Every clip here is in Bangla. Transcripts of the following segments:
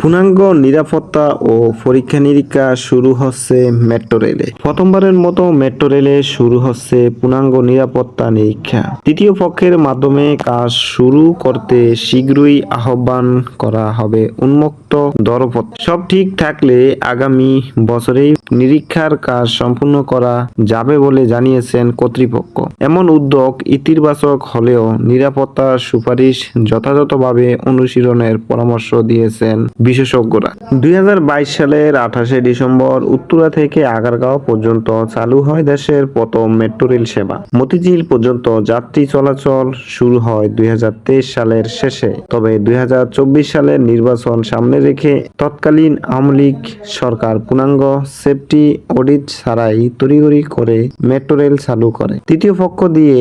পূর্ণাঙ্গ নিরাপত্তা ও পরীক্ষা নিরীক্ষা শুরু হচ্ছে মেট্রো রেলে। প্রথমবারের মতো মেট্রো রেলে শুরু হচ্ছে পূর্ণাঙ্গ নিরাপত্তা নিরীক্ষা। তৃতীয় পক্ষের মাধ্যমে কাজ শুরু করতে শীঘ্রই আহ্বান করা হবে উন্মুক্ত দরপত্র। সব ঠিক থাকলে আগামী বছরেই নিরীক্ষার কাজ সম্পূর্ণ করা যাবে বলে জানিয়েছেন কর্তৃপক্ষ। এমন উদ্যোগ ইতিবাচক হলেও নিরাপত্তার সুপারিশ যথাযথভাবে অনুশীলনের পরামর্শ দিয়েছেন বিশেষজ্ঞরা। দুই হাজার বাইশ সালের আঠাশে ডিসেম্বর উত্তরা থেকে আগারগাঁও পর্যন্ত চালু হয় দেশের প্রথম মেট্রো রেল সেবা। মতিঝিল পর্যন্ত যাত্রী চলাচল শুরু হয় দুই সালের শেষে। তবে দুই সালের নির্বাচন সামনে রেখে তৎকালীন আওয়ামী সরকার পূর্ণাঙ্গ সেফটি অডিট ছাড়াই তড়িঘড়ি করে মেট্রো রেল চালু করে। তৃতীয় পক্ষ দিয়ে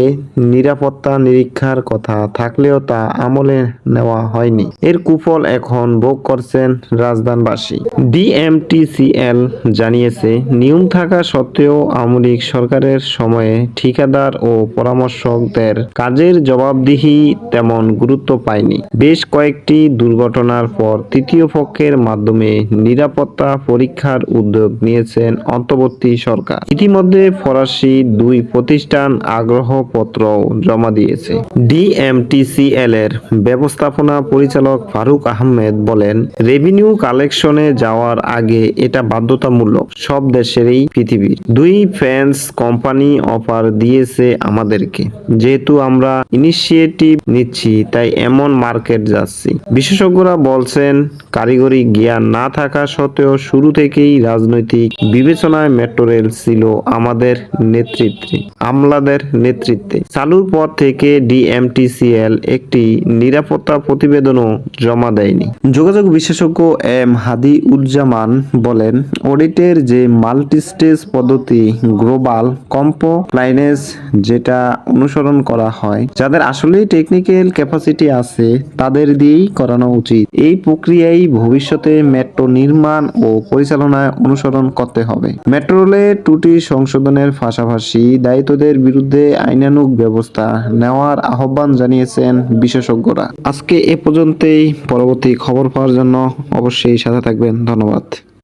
নিরাপত্তা নিরীক্ষার কথা থাকলেও তা আমলে নেওয়া হয়নি। এর কুফল এখন ভোগ করছেন রাজধানবাসী। ডিএমটিসিএল জানিয়েছে, নিয়ম থাকা সত্ত্বেও আওয়ামী সরকারের সময়ে ঠিকাদার ও পরামর্শকদের কাজের জবাবদিহি তেমন গুরুত্ব পায়নি। বেশ কয়েকটি দুর্ঘটনার পর তৃতীয় পক্ষের মাধ্যমে নিরাপত্তা পরীক্ষার উদ্যোগ নিয়েছেন অন্তর্বর্তী সরকার। ইতিমধ্যে ফরাসি দুই প্রতিষ্ঠান আগ্রহপত্র জমা দিয়েছে। ডিএমটিসিএল এর ব্যবস্থাপনা পরিচালক ফারুক আহমেদ বলেন রেভিনিউ কালেকশনে যাওয়ার আগে এটা বাধ্যতামূলক সব দেশেরই পৃথিবীর। দুই ফ্রান্স কোম্পানি অফার দিয়েছে আমাদেরকে। যেহেতু আমরা ইনিশিয়েটিভ নিচ্ছি, তাই এমন মার্কেট যাচ্ছি। বিশেষজ্ঞরা বলছেন, কারিগরি জ্ঞান না থাকা সত্ত্বেও শুরু থেকেই রাজনৈতিক বিবেচনায় মেট্রো রেল ছিল আমাদের নেতৃত্বে, আমলাদের নেতৃত্বে। চালুর পর থেকে ডিএমটিসিএল একটি নিরাপত্তা প্রতিবেদনও জমা দেয়নি। যোগাযোগ বিশেষজ্ঞ এম হাদি উজ্জামান বলেন, অডিটের যে মাল্টি স্টেজ পদ্ধতি গ্লোবাল কম্পোপ্লাইনেস যেটা অনুসরণ করা হয়, যাদের আসলেই টেকনিক্যাল ক্যাপাসিটি আছে, তাদের দিয়েই করানো উচিত। এই প্রক্রিয়াই ভবিষ্যতে মেট্রো নির্মাণ ও পরিচালনায় অনুসরণ করতে হবে। মেট্রো রেলে ত্রুটি সংশোধনের পাশাপাশি দায়িত্বদের বিরুদ্ধে আইনানুগ ব্যবস্থা নেওয়ার আহ্বান জানিয়েছেন বিশেষজ্ঞরা। আজকে এ পর্যন্তই। পরবর্তী খবর পাওয়ার জন্য অবশ্যই সাথে থাকবেন। ধন্যবাদ।